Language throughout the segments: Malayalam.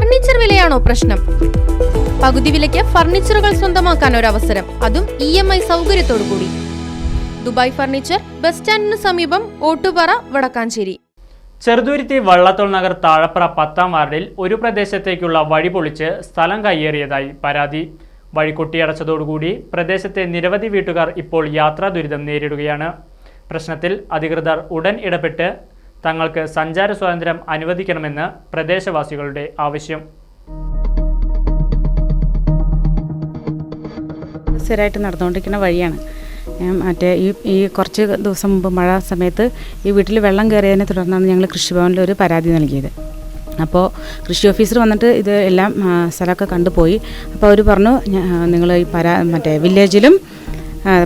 ഫർണിച്ചർ വിലയാണോ പ്രശ്നം? പകുതി വിലയ്ക്ക് ഫർണിച്ചറുകൾ സ്വന്തമാക്കാൻ ഒരു അവസരം അതും ഇ എം ഐ സൗകര്യത്തോടു കൂടി ദുബായ് ഫർണിച്ചർ ബസ് സ്റ്റാൻഡിന് സമീപം ഓട്ടുപാറ വടക്കാഞ്ചേരി. ചെറുതുരുത്തി വള്ളത്തോൾ നഗർ താഴപ്പുറ പത്താം വാർഡിൽ ഒരു പ്രദേശത്തേക്കുള്ള വഴി പൊളിച്ച് സ്ഥലം കയ്യേറിയതായി പരാതി. വഴി കൊട്ടിയടച്ചതോടുകൂടി പ്രദേശത്തെ നിരവധി വീട്ടുകാർ ഇപ്പോൾ യാത്രാ ദുരിതം നേരിടുകയാണ്. പ്രശ്നത്തിൽ അധികൃതർ ഉടൻ ഇടപെട്ട് തങ്ങൾക്ക് സഞ്ചാര സ്വാതന്ത്ര്യം അനുവദിക്കണമെന്ന് പ്രദേശവാസികളുടെ ആവശ്യം. സ്ഥിരമായിട്ട് നടന്നുകൊണ്ടിരിക്കുന്ന വഴിയാണ്. മറ്റേ ഈ ഈ കുറച്ച് ദിവസം മുമ്പ് മഴ സമയത്ത് ഈ വീട്ടിൽ വെള്ളം കയറിയതിനെ തുടർന്നാണ് ഞങ്ങൾ കൃഷിഭവനിൽ ഒരു പരാതി നൽകിയത്. അപ്പോൾ കൃഷി ഓഫീസർ വന്നിട്ട് ഇത് എല്ലാം സ്ഥലമൊക്കെ കണ്ടുപോയി. അപ്പോൾ അവർ പറഞ്ഞു നിങ്ങൾ ഈ പരാ മറ്റേ വില്ലേജിലും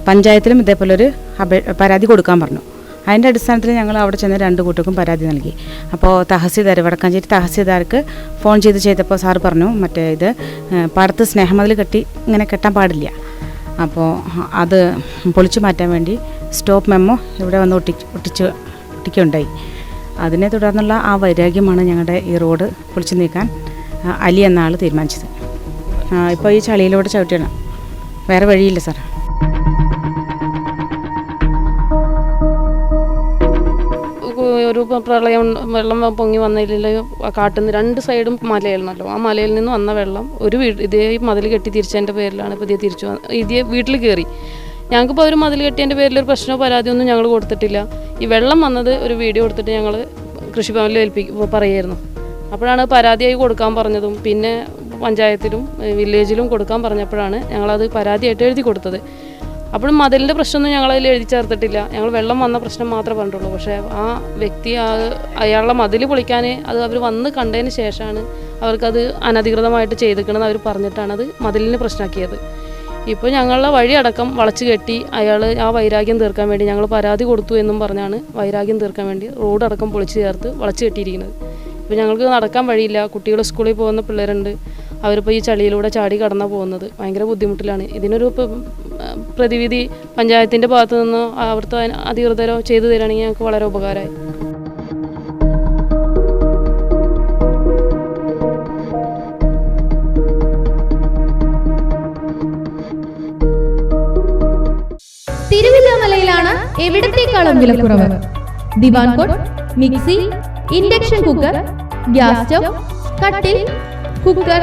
പഞ്ചായത്തിലും ഇതേപോലെ ഒരു പരാതി കൊടുക്കാൻ പറഞ്ഞു. അതിന്റെ അടിസ്ഥാനത്തിൽ ഞങ്ങൾ അവിടെ ചെന്ന് രണ്ട് കൂട്ടർക്കും പരാതി നൽകി. അപ്പോൾ തഹസീൽദാർ വടക്കാഞ്ചേരി തഹസീൽദാർക്ക് ഫോൺ ചെയ്ത് ചെയ്തപ്പോൾ സാർ പറഞ്ഞു മറ്റേ ഇത് പടത്ത് സ്നേഹമതിൽ കെട്ടി ഇങ്ങനെ കെട്ടാൻ പാടില്ല. അപ്പോൾ അത് പൊളിച്ചു മാറ്റാൻ വേണ്ടി സ്റ്റോപ്പ് മെമ്മോ ഇവിടെ വന്ന് ഒട്ടി ഒട്ടിച്ച് ഒട്ടിക്കുകയുണ്ടായി. അതിനെ തുടർന്നുള്ള ആ വൈരാഗ്യമാണ് ഞങ്ങളുടെ ഈ റോഡ് പൊളിച്ചു നീക്കാൻ അലി എന്ന ആൾ തീരുമാനിച്ചത് ഇപ്പോൾ ഈ ചളിയിലൂടെ ചവിട്ടിയാണ്. വേറെ വഴിയില്ല സാർ ഒരു പ്രളയം വെള്ളം പൊങ്ങി വന്നതിൽ കാട്ടിൽ നിന്ന് രണ്ട് സൈഡും മലയായിരുന്നല്ലോ. ആ മലയിൽ നിന്ന് വന്ന വെള്ളം ഒരു വീട് ഇതേ മതിൽ കെട്ടി തിരിച്ചതിന്റെ പേരിലാണ് ഇപ്പോൾ ഇതേ തിരിച്ചു ഇതേ വീട്ടിൽ കയറി ഞങ്ങൾക്കിപ്പോൾ ഒരു മതിൽ കെട്ടിയതിന്റെ പേരിൽ ഒരു പ്രശ്നമോ പരാതിയൊന്നും ഞങ്ങൾ കൊടുത്തിട്ടില്ല. ഈ വെള്ളം വന്നത് ഒരു വീഡിയോ എടുത്തിട്ട് ഞങ്ങൾ കൃഷിഭവനിൽ ഏൽപ്പിക്കും പറയായിരുന്നു. അപ്പോഴാണ് പരാതിയായി കൊടുക്കാൻ പറഞ്ഞതും പിന്നെ പഞ്ചായത്തിലും വില്ലേജിലും കൊടുക്കാൻ പറഞ്ഞപ്പോഴാണ് ഞങ്ങളത് പരാതിയായിട്ട് എഴുതി കൊടുത്തത്. അപ്പോഴും മതിലിന്റെ പ്രശ്നമൊന്നും ഞങ്ങൾ അതിൽ എഴുതി ചേർത്തിട്ടില്ല. ഞങ്ങൾ വെള്ളം വന്ന പ്രശ്നം മാത്രമേ പറഞ്ഞിട്ടുള്ളൂ. പക്ഷേ ആ വ്യക്തി അയാളുടെ മതിൽ പൊളിക്കാൻ അത് അവർ വന്ന് കണ്ടതിന് ശേഷമാണ് അവർക്കത് അനധികൃതമായിട്ട് ചെയ്തിരിക്കണമെന്ന് അവർ പറഞ്ഞിട്ടാണ് അത് മതിലിന് പ്രശ്നമാക്കിയത്. ഇപ്പോൾ ഞങ്ങളുടെ വഴി അടക്കം വളച്ച് കെട്ടി അയാൾ ആ വൈരാഗ്യം തീർക്കാൻ വേണ്ടി ഞങ്ങൾ പരാതി കൊടുത്തു എന്നും പറഞ്ഞാണ് വൈരാഗ്യം തീർക്കാൻ വേണ്ടി റോഡ് അടക്കം പൊളിച്ച് ചേർത്ത് വളച്ച് കെട്ടിയിരിക്കുന്നത്. ഇപ്പോൾ ഞങ്ങൾക്ക് നടക്കാൻ വഴിയില്ല. കുട്ടികൾ സ്കൂളിൽ പോകുന്ന പിള്ളേരുണ്ട്. അവരിപ്പോൾ ഈ ചളിയിലൂടെ ചാടി കടന്നാണ് പോകുന്നത്. ഭയങ്കര ബുദ്ധിമുട്ടിലാണ്. ഇതിനൊരു പ്രതിവിധി പഞ്ചായത്തിന്റെ ഭാഗത്തു നിന്നോ അവിടുത്തെ അധികൃതരോ ചെയ്തു തരികയാണെങ്കിൽ ഞങ്ങൾക്ക് വളരെ ഉപകാരമായി. തിരുവില്ലാമലയിലാണ് എവിടത്തേക്കാളും വിലക്കുറവ്? Divan cot mixie induction cooker gas stove കട്ടിൽ കുക്കർ